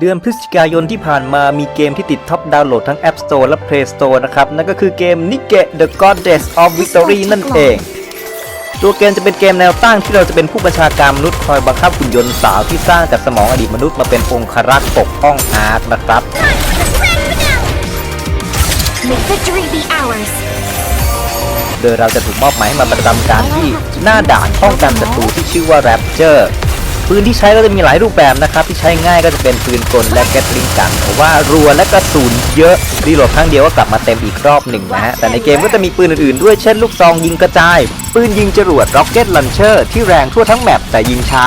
เดือนพฤศจิกายนที่ผ่านมามีเกมที่ติดท็อปดาวน์โหลดทั้ง App Store และ Play Store นะครับ นั่นก็คือเกม n i k e The Goddess of Victory นั่นเอง ตัวเกมจะเป็นเกมแนวตั้งที่เราจะเป็นผู้บัญชาการมนุษย์คอยบังคับหุ่นยนต์สาวที่สร้างจากสมองอดีตมนุษย์มาเป็นองครักษ์ปกป้องอาร์คนะครับ May victory be ours. โดยเราจะถูกมอบหมายให้มาประจำการที่หน้าด่านป้องกันศัตรูที่ชื่อว่า Rapture ปื นที่ใช้ก็จะมีหลายรูปแบบนะครับ ที่ใช้ง่ายก็จะเป็นปืนกลและแกตลิงกันแต่ว่ารัวและกระสุนเยอะรีโหลดครั้งเดียวก็กลับมาเต็มอีกรอบหนึ่งนะฮะแต่ในเกมก็จะมีปืนอื่นๆด้วยเช่นลูกซองยิงกระจาย ปืนยิงจรวด Rocket Launcher ที่แรงทั่วทั้งแมปแต่ยิงช้า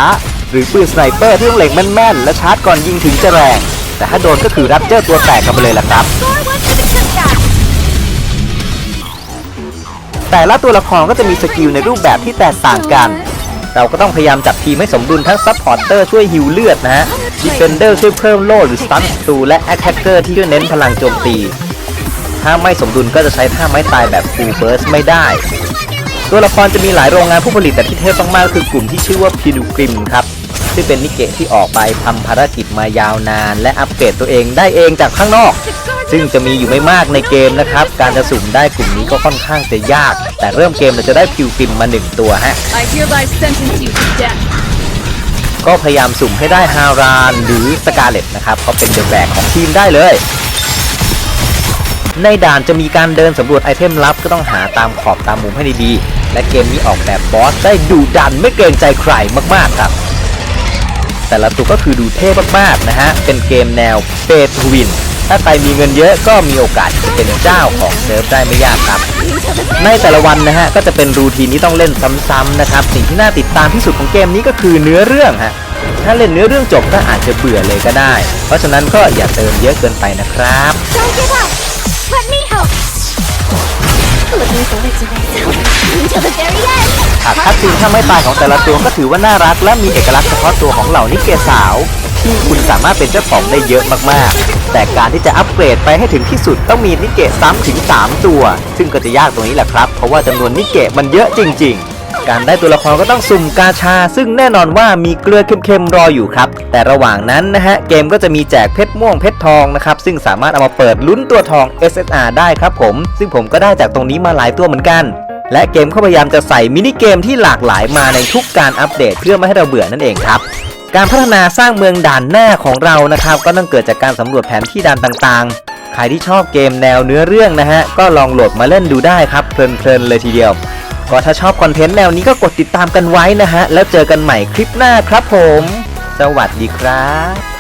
หรือปืนสไนเปอร์ที่ต้องเล็งแม่นๆและชาร์จก่อนยิงถึงจะแรง แต่ถ้าโดนก็คือ Rapture ตัวแตกกันไปเลยล่ะครับ Score one for the cook-off. แต่ละตัวละครก็จะมีสกิลในรูปแบบที่แตกต่างกัน เราก็ต้องพยายามจัดทีมให้สมดุลทั้งซัพพอร์เตอร์ช่วยฮิวเลือดนะฮะดีเฟนเดอร์ช่วยเพิ่มโล่หรือสตันศัตรูและแอคแทกเกอร์ที่ช่วยเน้นพลังโจมตี ถ้าไม่สมดุลก็จะใช้ท่าไม้ตายแบบฟูลเบิร์สไม่ได้ ตัวละครจะมีหลายโรงงานผู้ผลิตแต่ที่เทพมากๆคือกลุ่มที่ชื่อว่าพิลูกริมครับซึ่งเป็นนิเกะที่ออกไปทำภารกิจมายาวนาน และอัปเกรดตัวเองได้เองจากข้างนอก ซึ่งจะมีอยู่ไม่มากในเกมนะครับ การจะสุ่มได้กลุ่มนี้ก็ค่อนข้างจะยาก แต่เริ่มเกมเราจะได้พิวกริมมาหนึ่งตัวฮะ I hereby sentence you to death. ก็พยายามสุ่มให้ได้ฮารานหรือสกาเลตนะครับเขาเป็นเดอะแบกของทีมได้เลย ในด่านจะมีการเดินสำรวจไอเทมลับก็ต้องหาตามขอบตามมุมให้ดีๆ และเกมนี้ออกแบบบอสได้ดุดันไม่เกรงใจใครมากๆครับแต่ละตัวก็คือดูเท่มากๆนะฮะ เป็นเกมแนวเปทวิน ถ้าใครมีเงินเยอะก็มีโอกาสที่จะเป็นเจ้าของเซิร์ฟได้ไม่ยากครับ ในแต่ละวันนะฮะก็จะเป็นรูทีนที่ต้องเล่นซ้ำๆนะครับสิ่งที่น่าติดตามที่สุดของเกมนี้ก็คือเนื้อเรื่องฮะถ้าเล่นเนื้อเรื่องจบก็อาจจะเบื่อเลยก็ได้ เพราะฉะนั้นก็อย่าเติมเยอะเกินไปนะครับ Don't give up. Let me help. Looking forward to this. Until the very end. ฉากคัดซีนถ้าไม่ตายของแต่ละตัวก็ถือว่าน่ารัก และมีเอกลักษณ์เฉพาะตัวของเหล่านิเกสาว ที่คุณสามารถเป็นเจ้าของได้เยอะมากๆ แต่การที่จะอัปเกรดไปให้ถึงที่สุดต้องมีนิเกะซ้ำถึง 3 ตัว ซึ่งก็จะยากตรงนี้แหละครับ เพราะว่าจำนวนนิเกะมันเยอะจริง ๆ การได้ตัวละครก็ต้องสุ่มกาชา ซึ่งแน่นอนว่ามีเกลือเค็มๆรออยู่ครับ แต่ระหว่างนั้นนะฮะเกมก็จะมีแจกเพชรม่วงเพชรทองนะครับ ซึ่งสามารถเอามาเปิดลุ้นตัวทอง SSR ได้ครับผม ซึ่งผมก็ได้จากตรงนี้มาหลายตัวเหมือนกันและเกมก็พยายามจะใส่มินิเกมที่หลากหลายมาในทุกการอัปเดตเพื่อไม่ให้เราเบื่อนั่นเองครับ การพัฒนาสร้างเมืองด่านหน้าของเรานะครับ ก็ต้องเกิดจากการสำรวจแผนที่ด่านต่างๆ ใครที่ชอบเกมแนวเนื้อเรื่องนะฮะ ก็ลองโหลดมาเล่นดูได้ครับ เพลินๆเลยทีเดียว ก็ถ้าชอบคอนเทนต์แนวนี้ก็กดติดตามกันไว้นะฮะ แล้วเจอกันใหม่คลิปหน้าครับผม สวัสดีครับ